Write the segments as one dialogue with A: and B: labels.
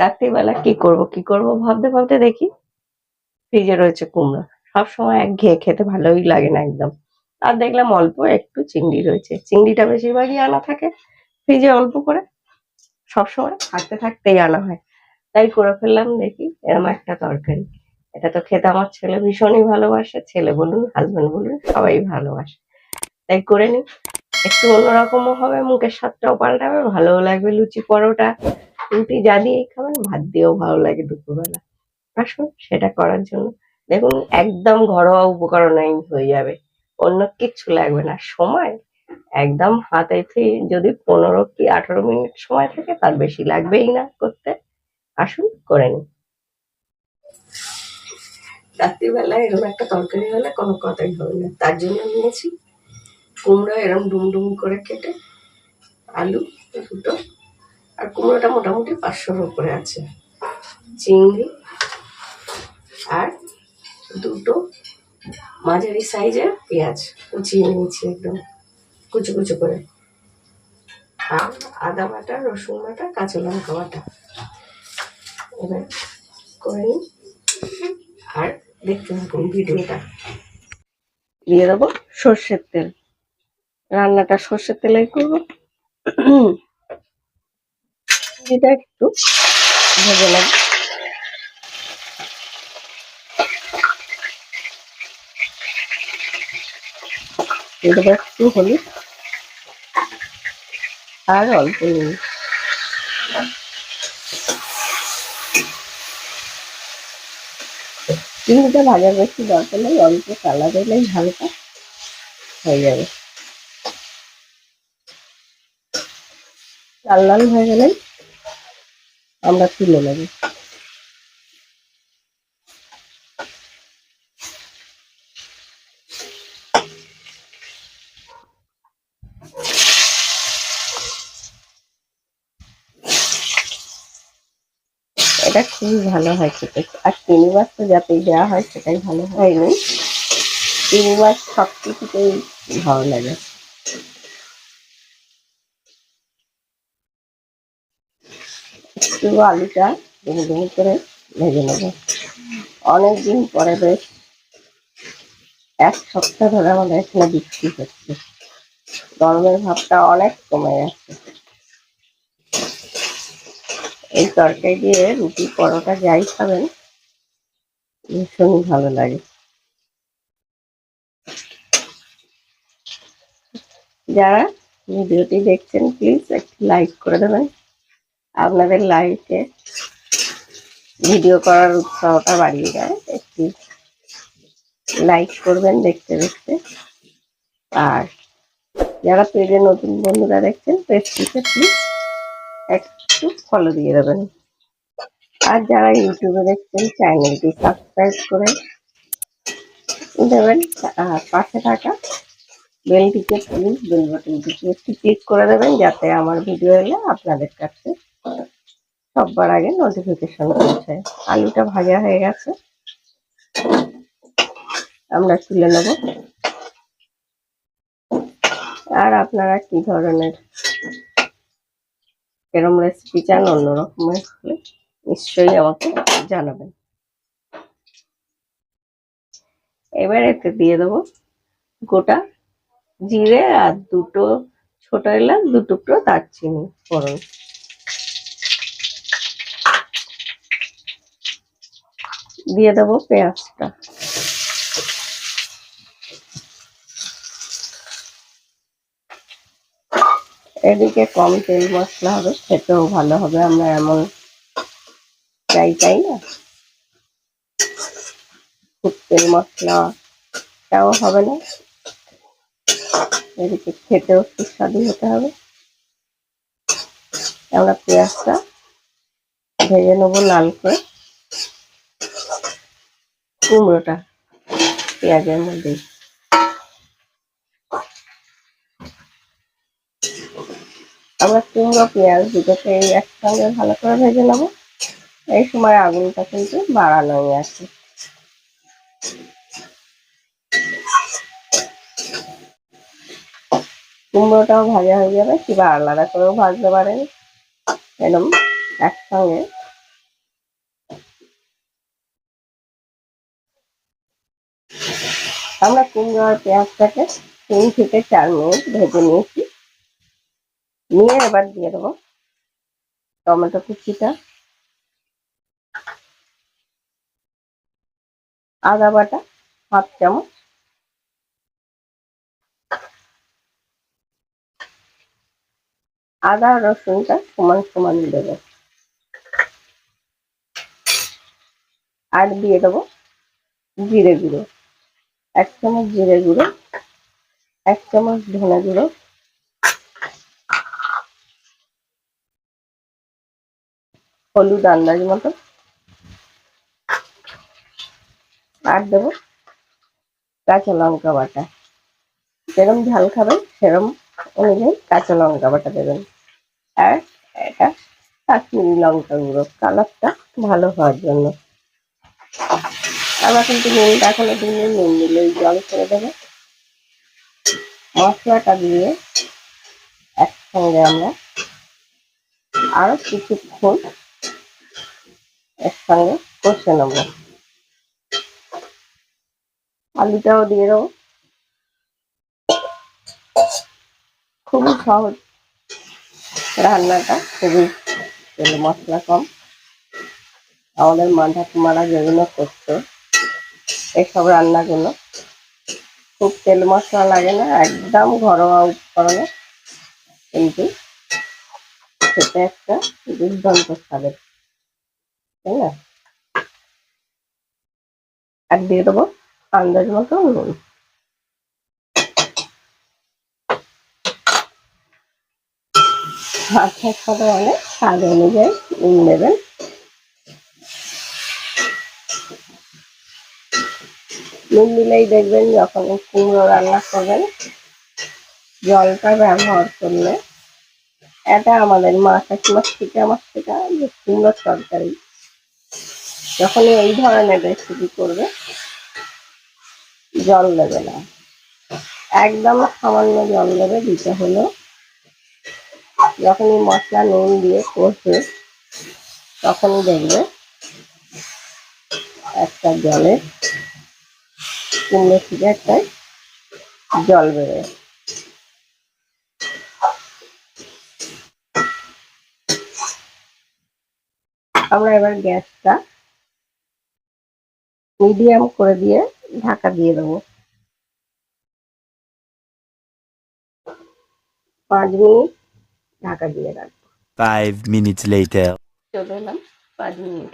A: রাত্রিবেলা কি করব কি করব ভাবতে ভাবতে দেখি ফ্রিজে রয়েছে কুমড়ো। সবসময় এক ঘেয়ে খেতে ভালোই লাগে না একদম। আর দেখলাম অল্প একটু চিংড়ি রয়েছে। চিংড়িটা বেশিরভাগই আনা থাকে ফ্রিজে অল্প করে। সবসময় থাকতে থাকতেই আনা হয়। তাই করে ফেললাম দেখি এরকম একটা তরকারি। এটা তো খেতে আমার ছেলে ভীষণই ভালোবাসে। ছেলে বলুন হাজবেন্ড বলুন, সবাই ভালোবাসে। তাই করে নি। একটু অন্যরকমও হবে, মুখের স্বাদটাও পাল্টাবে, ভালোও লাগবে, লুচি পরোটা। রুটি যা দিয়েই খাবেন, ভাত দিয়েও ভালো লাগে দুপুরবেলা। আসুন, সেটা করার জন্য। দেখুন, একদম ঘরোয়া উপকরণেই হয়ে যাবে। অন্য কিচ্ছু লাগবে না। সময় একদম হাতে যদি পনেরো কি আঠারো মিনিট সময় থাকে, তার বেশি লাগবেই না করতে। আসুন, করে নিন। রাত্রিবেলায় এরকম একটা তরকারি হলে কোনো কথাই হবে না। তার জন্য নিয়েছি কুমড়ো এরকম ডুম ডুম করে কেটে আলু, দুটো আর কুমড়োটা মোটামুটি পাঁচশোর উপরে আছে। চিংড়ি আর দুটো মাঝারি সাইজের পেঁয়াজ, কুচিয়ে নিয়েছি একদম, কুচু কুচু করে। আর আদা বাটা, রসুন বাটা, কাঁচা লঙ্কা বাটা। এবার করে নিই। আর দেখতে থাকুন ভিডিওটা। দিয়ে দেবো সর্ষের তেল। রান্নাটা সর্ষের তেলেই করব। এটা একটু ভেজে নেব। দেবো একটু হলুদ আর অল্প নুন। ভাজার বেশি দরকার নেই, অল্প কালার এলেই হালকা হয়ে যাবে। লাল লাল হয়ে গেলেই আমরা তুলে নেব। এটা খুবই ভালো হয় খেতে। আর চিনি মাছ তো যাতেই দেওয়া হয় সেটাই ভালো হয়নি। চিনি মাছ সব কিছুতেই ভালো লাগে। আলুটা ডুমু ডুমু করে ভেজে নেব। অনেকদিন পরে বেশ এক সপ্তাহ ধরে আমাদের এখানে বিক্রি হচ্ছে। গরমের ভাবটা অনেক কমে যাচ্ছে এই তরকারি দিয়ে রুটি, পরোটা যাই খাবেন ভীষণই ভালো লাগে। যারা ভিডিওটি দেখছেন, প্লিজ একটু লাইক করে দেবেন। আপনাদের লাইকে ভিডিও করার উৎসাহটা বাড়িয়ে দেয়। একটি লাইক করবেন দেখতে দেখতে। আর যারা পেজে নতুন বন্ধুরা দেখছেন, পেজটিকে প্লিজ একটু ফলো দিয়ে দেবেন। আর যারা ইউটিউবে দেখছেন চ্যানেলটি সাবস্ক্রাইব করে দেবেন। আর পাশে থাকা বেলটিকে প্লিজ বেল বাটনটিকে একটু ক্লিক করে দেবেন, যাতে আমার ভিডিও এলে আপনাদের কাছে সবার আগে নোটিফিকেশন পৌঁছায় আলুটা ভাজা হয়ে গেছে। আমরা তুলে নেব। আর আপনারা কি ধরনের এরম রেসিপি চান অন্যরকমের হলে নিশ্চয়ই আমাকে জানাবেন। এবার এতে দিয়ে দেবো গোটা জিরে আর দুটো ছোট এলাচ, দু টুকরো দারচিনি ফোড়ন। দিয়ে দেবো পেঁয়াজটা। এদিকে কম তেল মশলা হবে, খেতেও ভালো হবে, আমরা এমন চাই, তাই না? খুব তেল মশলাটাও হবে না। এদিকে খেতেও সুস্বাদু হতে হবে। আমরা পেঁয়াজটা ভেজে নেব লাল করে। কুমড়োটা পেঁয়াজের মধ্যে। আমরা কুমড়ো, পেঁয়াজ দুটোকে একসঙ্গে ভালো করে ভেজে নেব। এই সময় আগুনটা কিন্তু বাড়ানোই আছে। কুমড়োটাও ভাজা হয়ে যাবে কিংবা আলাদা করেও ভাজতে পারেন। এরকম একসঙ্গে আমরা কুমড়ো আর পেঁয়াজটাকে তিন থেকে চার মিনিট ভেজে নিয়েছি। নিয়ে এবার দিয়ে দেবো টমেটো কুচিটা। আদা বাটা হাফ চামচ। আদা রসুনটা সমান সমান দেবো। আর দিয়ে দেবো জিরে গুঁড়ো। এক চামচ জিরে গুঁড়ো, এক চামচ ধনে গুঁড়ো, হলুদ আন্দাজ মতো। আর দেবো কাঁচা লঙ্কা বাটা। যেরকম ঝাল খাবেন সেরকম অনুযায়ী কাঁচা লঙ্কা বাটা দেবেন। আর এটা কাশ্মীরি লঙ্কা গুঁড়ো, কালারটা ভালো হওয়ার জন্য। আমরা কিন্তু নুনটা এখনও দিনে নুন দিলে জল করে দেবো। মশলাটা দিয়ে একসঙ্গে আমরা আরও কিছুক্ষণ একসঙ্গে কষে নেব। আলুটাও দিয়ে দেবো। খুবই সহজ রান্নাটা, খুবই মশলা কম। আমাদের মাথা কুমারা যেগুলো করতো এইসব রান্নাগুলো। খুব তেল মশলা লাগে না, একদম ঘরোয়া উপকরণে। কিন্তু সেটা একটা দুর্দান্ত স্বাদের তাই না? আর দিয়ে দেবো আন্দাজ মতো নুন। মাছের সাথে মানে স্বাদ অনুযায়ী নুন দেবেন। নুন দিলেই দেখবেন যখন কুমড়ো রান্না করবেন, জলটা ব্যবহার করলে এটা আমাদের মা কাকিমার থেকে, আমার থেকে কুমড়োর তরকারি, যখনই এই ধরনের রেসিপি করবে, জল দেবে না। একদম সামান্য জল দেবে, দিতে হলো যখনই মশলা নুন দিয়ে কষবে, তখনই দেখবে একটা জলে কুমড়ো থেকে একটা জল বেরোয় আমরা এবার গ্যাসটা মিডিয়াম করে দিয়ে ঢাকা দিয়ে দেবো। পাঁচ মিনিট ঢাকা দিয়ে রাখব।
B: Five minutes later.
A: চলে এলাম পাঁচ মিনিট।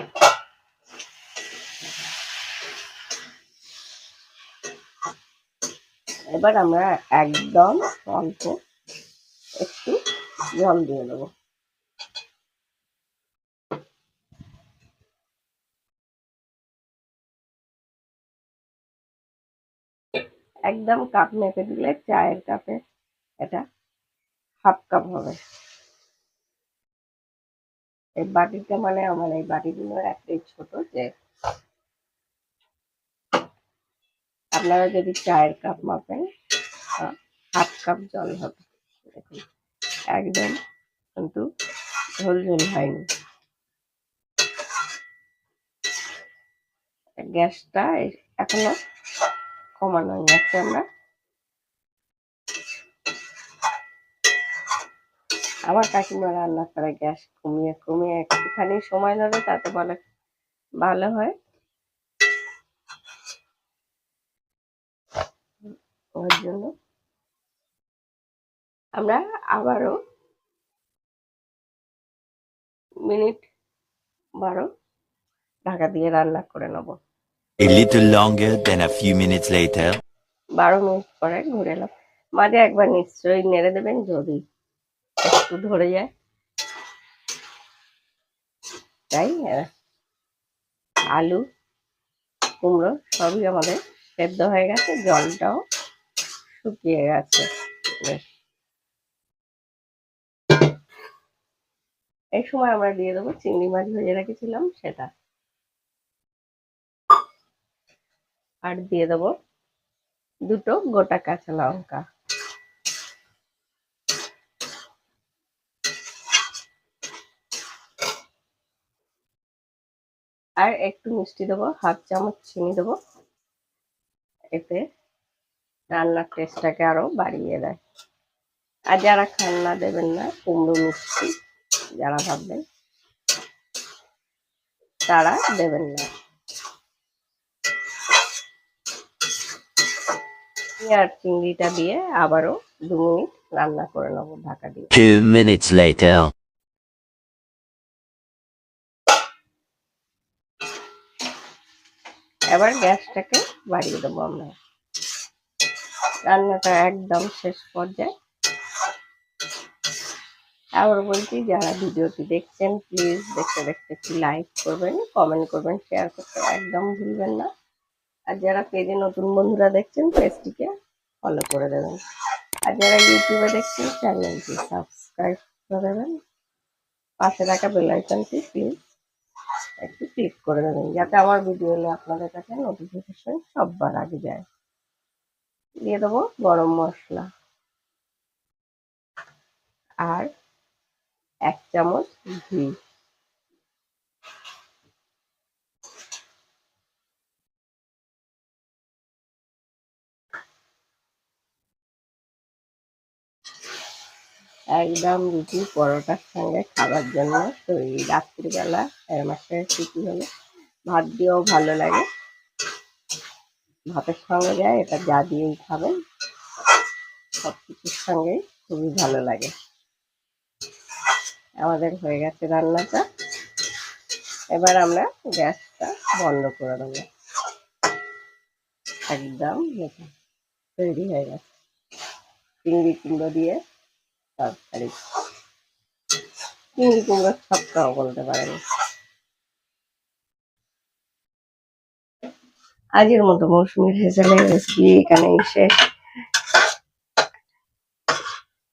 A: এবার আমরা একদম অল্প একটু জল দিয়ে দেবো। একদম কাপ মেপে দিলে চায়ের কাপে এটা হাফ কাপ হবে। এই বাটিটা মানে আমার এই বাটিগুলো একটাই ছোট যে আপনারা যদি চায়ের কাপ মাপেন হাফ কাপ জল হবে। দেখুন, একদম কিন্তু ঝোল ঝোল হয়নি। গ্যাসটা এখনও কমানো যাচ্ছে আমরা আমার কাকিমা রান্না করে গ্যাস কমিয়ে কমিয়ে একটুখানি সময় ধরে তাতে বলে ভালো হয়। ওর জন্য। আমরা আবারও মিনিট বারো ঢাকা দিয়ে রান্না করে নেব।
B: A little longer than a few minutes later.
A: বারো মিনিট পরে ঘুরে এলাম। মাঝে একবার নিশ্চয়ই নেড়ে দেবেন যদি একটু ধরে যায়। তাই আলু কুমড়ো সবই আমাদের সেদ্ধ হয়ে গেছে জলটাও শুকিয়ে গেছে বেশ। এই সময় আমরা দিয়ে দেবো চিংড়ি মাছ ভেজে রেখেছিলাম, সেটা। আর দিয়ে দেবো দুটো গোটা কাঁচা লঙ্কা। আর একটু মিষ্টি দেবো, হাফ চামচ চিনি দেবো, এতে রান্নার টেস্টটাকে আরও বাড়িয়ে দেয়। আর যারা খান না দেবেন না কুমড়ো মিষ্টি যারা ভাববেন তারা দেবেন না। আর চিংড়িটা দিয়ে আবারও দু মিনিট রান্না করে নেব ঢাকা দিয়ে. এবার গ্যাসটাকে বাড়িয়ে দেবো আমরা। রান্নাটা একদম শেষ পর্যায়ে। আবার বলছি, যারা ভিডিওটি দেখছেন প্লিজ দেখতে দেখতে একটু লাইক করবেন কমেন্ট করবেন শেয়ার করতে একদম ভুলবেন না। আর যারা পেজে নতুন বন্ধুরা দেখছেন, পেজটিকে ফলো করে দেবেন। আর যারা ইউটিউবে দেখছেন চ্যানেলটি সাবস্ক্রাইব করে দেবেন। পাশে থাকা বেল আইকনটি প্লিজ একটু ক্লিক করে দেবেন, যাতে আমার ভিডিও এলে আপনাদের কাছে নোটিফিকেশন সববার আগে যায়। দিয়ে দেবো গরম মশলা। আর এক চামচ ঘি। একদম রুটি পরোটার সঙ্গে খাবার জন্য তৈরি। রাত্রিবেলা এরম একটা রেসিপি হলে ভাত দিয়েও ভালো লাগে। ভাতের সঙ্গে যায়, এটা যা দিয়েই খাবেন। সব কিছুর সঙ্গেই খুবই ভালো লাগে। আমাদের হয়ে গেছে রান্নাটা। এবার আমরা গ্যাসটা বন্ধ করে দেবো। একদম তৈরি হয়ে গেছে। চিংড়ি কুমড়ো দিয়ে তরকারি। চিংড়ি কুমড়ো সবটাও বলতে পারেন। আজকের মতো মৌসুমীর হেসেলের রেসিপি এখানে এসে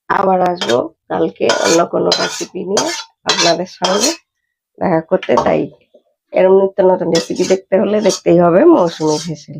A: আবার আসব কালকে অন্য কোনো রেসিপি নিয়ে আপনাদের সঙ্গে দেখা করতে। তাই এরম নিত্য নতুন রেসিপি দেখতে হলে দেখতেই হবে মৌসুমীর হেসেল